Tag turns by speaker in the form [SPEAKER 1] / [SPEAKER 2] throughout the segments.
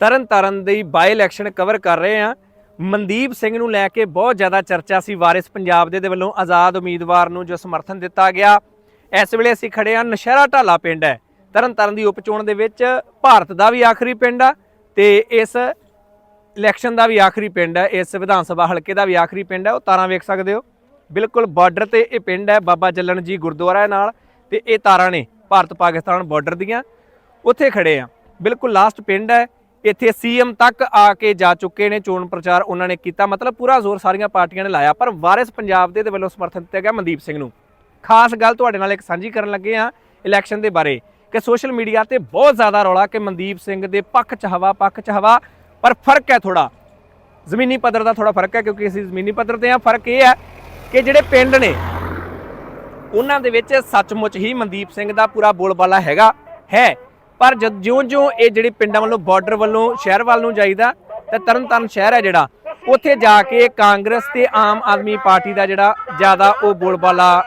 [SPEAKER 1] ਤਰਨ ਤਾਰਨ ਦੀ by election cover ਕਰ ਰਹੇ ਹਾਂ। ਮਨਦੀਪ ਸਿੰਘ ਨੂੰ ਲੈ ਕੇ ਬਹੁਤ ਜ਼ਿਆਦਾ ਚਰਚਾ ਸੀ। ਵਾਰਿਸ ਪੰਜਾਬ ਦੇ ਦੇ ਵੱਲੋਂ ਆਜ਼ਾਦ ਉਮੀਦਵਾਰ ਨੂੰ ਜੋ ਸਮਰਥਨ ਦਿੱਤਾ ਗਿਆ, ਇਸ ਵੇਲੇ ਅਸੀਂ ਖੜੇ ਹਾਂ। ਨਸ਼ਹਿਰਾ ਢਾਲਾ ਪਿੰਡ ਹੈ। ਤਰਨ ਤਾਰਨ ਦੀ ਉਪਚੋਣ ਦੇ ਵਿੱਚ ਭਾਰਤ ਦਾ ਵੀ ਆਖਰੀ ਪਿੰਡ ਆ ਤੇ ਇਸ ਇਲੈਕਸ਼ਨ ਦਾ ਵੀ ਆਖਰੀ ਪਿੰਡ ਹੈ। ਇਸ ਵਿਧਾਨ ਸਭਾ ਹਲਕੇ ਦਾ ਵੀ ਆਖਰੀ ਪਿੰਡ ਹੈ। ਉਹ ਤਾਰਾਂ ਵੇਖ ਸਕਦੇ ਹੋ। ਬਿਲਕੁਲ ਬਾਰਡਰ ਤੇ ਇਹ ਪਿੰਡ ਹੈ। ਬਾਬਾ ਜੱਲਣ ਜੀ ਗੁਰਦੁਆਰਾ ਨਾਲ ਤੇ ਇਹ ਤਾਰਾਂ ਨੇ ਭਾਰਤ ਪਾਕਿਸਤਾਨ ਬਾਰਡਰ ਦੀਆਂ। ਉੱਥੇ ਖੜੇ ਆ ਬਿਲਕੁਲ ਲਾਸਟ ਪਿੰਡ ਹੈ। ਇੱਥੇ ਸੀਐਮ ਤੱਕ ਆ ਕੇ ਜਾ ਚੁੱਕੇ ਨੇ, ਚੋਣ ਪ੍ਰਚਾਰ ਉਹਨਾਂ ਨੇ ਕੀਤਾ। ਮਤਲਬ ਪੂਰਾ ਜ਼ੋਰ ਸਾਰੀਆਂ ਪਾਰਟੀਆਂ ਨੇ ਲਾਇਆ, ਪਰ ਵਾਰਿਸ ਪੰਜਾਬ ਦੇ ਦੇ ਵੱਲੋਂ ਸਮਰਥਨ ਦਿੱਤਾ ਗਿਆ ਮਨਦੀਪ ਸਿੰਘ ਨੂੰ। ਖਾਸ ਗੱਲ ਤੁਹਾਡੇ ਨਾਲ ਇੱਕ ਸਾਂਝੀ ਕਰਨ ਲੱਗੇ ਆ ਇਲੈਕਸ਼ਨ ਦੇ ਬਾਰੇ, ਕਿ ਸੋਸ਼ਲ ਮੀਡੀਆ ਤੇ ਬਹੁਤ ਜ਼ਿਆਦਾ ਰੌਲਾ ਕਿ ਮਨਦੀਪ ਸਿੰਘ ਦੇ ਪੱਖ ਚ ਹਵਾ, ਪੱਖ ਚ ਹਵਾ, ਪਰ ਫ਼ਰਕ ਹੈ ਥੋੜਾ ਜ਼ਮੀਨੀ ਪੱਧਰ ਦਾ ਥੋੜਾ ਫ਼ਰਕ ਹੈ, ਕਿਉਂਕਿ ਅਸੀਂ ਜ਼ਮੀਨੀ ਪੱਧਰ ਤੇ ਆ ਫ਼ਰਕ ਇਹ ਹੈ ਕਿ ਜਿਹੜੇ ਪਿੰਡ ਨੇ, ਉਹਨਾਂ ਦੇ ਵਿੱਚ ਸੱਚਮੁੱਚ ਹੀ ਮਨਦੀਪ ਸਿੰਘ ਦਾ ਪੂਰਾ ਬੋਲਬਾਲਾ ਹੈਗਾ, ਹੈ। ਪਰ ਜਦ ਜਿਉਂ-ਜਿਉਂ ਇਹ ਜਿਹੜੇ ਪਿੰਡਾਂ ਵੱਲੋਂ ਬਾਰਡਰ ਵੱਲੋਂ, ਸ਼ਹਿਰ ਵੱਲ ਨੂੰ ਜਾਈਦਾ, ਤੇ ਤਰਨਤਾਰਨ ਸ਼ਹਿਰ ਹੈ ਜਿਹੜਾ। ਉੱਥੇ ਜਾ ਕੇ ਕਾਂਗਰਸ ਤੇ ਆਮ ਆਦਮੀ ਪਾਰਟੀ ਦਾ ਜਿਹੜਾ ਜ਼ਿਆਦਾ ਉਹ ਬੋਲਬਾਲਾ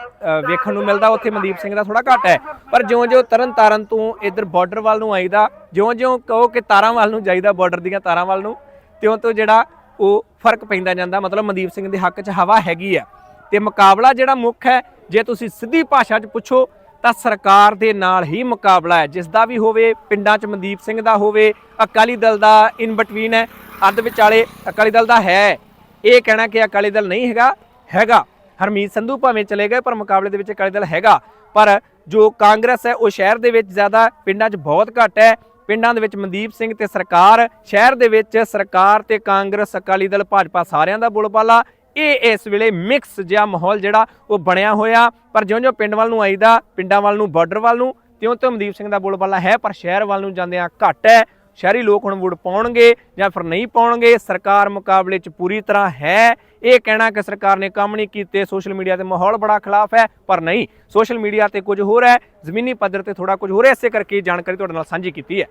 [SPEAKER 1] ਵੇਖਣ ਨੂੰ ਮਿਲਦਾ। ਉੱਥੇ ਮਨਦੀਪ ਸਿੰਘ ਦਾ ਥੋੜਾ ਘੱਟ ਹੈ। ਪਰ ਜਿਉਂ-ਜਿਉਂ ਤਰਨਤਾਰਨ ਤੋਂ ਇੱਧਰ ਬਾਰਡਰ ਵੱਲ ਨੂੰ ਆਈਦਾ, ਜਿਉਂ-ਜਿਉਂ ਕਹੋ ਕਿ ਤਾਰਾਂ ਵੱਲ ਨੂੰ ਜਾਈਦਾ ਬਾਰਡਰ ਦੀਆਂ ਤਾਰਾਂ ਵੱਲ ਨੂੰ, ਤਿਉਂ ਤੋਂ ਜਿਹੜਾ ਉਹ ਫ਼ਰਕ ਪੈਂਦਾ ਜਾਂਦਾ। ਮਤਲਬ ਮਨਦੀਪ ਸਿੰਘ ਦੇ ਹੱਕ 'ਚ ਹਵਾ ਹੈਗੀ ਆ। ਤੇ ਮੁਕਾਬਲਾ ਜਿਹੜਾ ਮੁੱਖ ਹੈ, ਜੇ ਤੁਸੀਂ ਸਿੱਧੀ ਭਾਸ਼ਾ 'ਚ ਪੁੱਛੋ ਤਾਂ ਸਰਕਾਰ ਦੇ ਨਾਲ ਹੀ ਮੁਕਾਬਲਾ ਹੈ। ਜਿਸ ਦਾ ਵੀ ਹੋਵੇ, ਪਿੰਡਾਂ 'ਚ ਮਨਦੀਪ ਸਿੰਘ ਦਾ ਹੋਵੇ, ਅਕਾਲੀ ਦਲ ਦਾ ਇਨ ਬਿਟਵੀਨ ਹੈ। ਅੱਧ ਵਿਚਾਲੇ ਅਕਾਲੀ ਦਲ ਦਾ ਹੈ। ਇਹ ਕਹਿਣਾ ਕਿ ਅਕਾਲੀ ਦਲ ਨਹੀਂ ਹੈਗਾ ਹੈਗਾ। ਹਰਮੀਤ ਸੰਧੂ ਭਾਵੇਂ ਚਲੇ ਗਏ, ਪਰ ਮੁਕਾਬਲੇ ਦੇ ਵਿੱਚ ਅਕਾਲੀ ਦਲ ਹੈਗਾ। ਪਰ ਜੋ ਕਾਂਗਰਸ ਹੈ, ਉਹ ਸ਼ਹਿਰ ਦੇ ਵਿੱਚ ਜ਼ਿਆਦਾ ਪਿੰਡਾਂ 'ਚ ਬਹੁਤ ਘੱਟ ਹੈ। ਪਿੰਡਾਂ ਦੇ ਵਿੱਚ ਮਨਦੀਪ ਸਿੰਘ ਤੇ ਸਰਕਾਰ, ਸ਼ਹਿਰ ਦੇ ਵਿੱਚ ਸਰਕਾਰ ਤੇ ਕਾਂਗਰਸ, ਅਕਾਲੀ ਦਲ, ਭਾਜਪਾ ਸਾਰਿਆਂ ਦਾ ਬੋਲਬਾਲਾ। ਇਹ ਇਸ ਵੇਲੇ ਮਿਕਸ ਜਿਹਾ ਮਾਹੌਲ ਜਿਹੜਾ ਉਹ ਬਣਿਆ ਹੋਇਆ। ਪਰ ਜਿਉਂ-ਜਿਉਂ ਪਿੰਡ ਵੱਲ ਨੂੰ ਆਈਦਾ, ਪਿੰਡਾਂ ਵੱਲ ਨੂੰ ਬਾਰਡਰ ਵੱਲ ਨੂੰ, ਤਿਉਂ-ਤਿਉਂ ਮਨਦੀਪ ਸਿੰਘ ਦਾ ਬੋਲਬਾਲਾ ਹੈ, ਪਰ ਸ਼ਹਿਰ ਵੱਲ ਨੂੰ ਜਾਂਦਿਆਂ ਘੱਟ ਹੈ। ਸ਼ਹਿਰੀ ਲੋਕ ਹੁਣ ਵੋਟ ਪਾਉਣਗੇ ਜਾਂ ਫਿਰ ਨਹੀਂ ਪਾਉਣਗੇ, ਸਰਕਾਰ ਮੁਕਾਬਲੇ 'ਚ ਪੂਰੀ ਤਰ੍ਹਾਂ ਹੈ। ਇਹ ਕਹਿਣਾ ਕਿ ਸਰਕਾਰ ਨੇ ਕੰਮ ਨਹੀਂ ਕੀਤੇ, ਸੋਸ਼ਲ ਮੀਡੀਆ ਤੇ ਮਾਹੌਲ ਬੜਾ ਖਿਲਾਫ ਹੈ, ਪਰ ਨਹੀਂ, ਸੋਸ਼ਲ ਮੀਡੀਆ ਤੇ ਕੁਝ ਹੋਰ ਹੈ, ਜ਼ਮੀਨੀ ਪੱਧਰ ਤੇ ਥੋੜਾ ਕੁਝ ਹੋਰ ਹੈ, ਇਸੇ ਕਰਕੇ ਜਾਣਕਾਰੀ ਤੁਹਾਡੇ ਨਾਲ ਸਾਂਝੀ ਕੀਤੀ ਹੈ।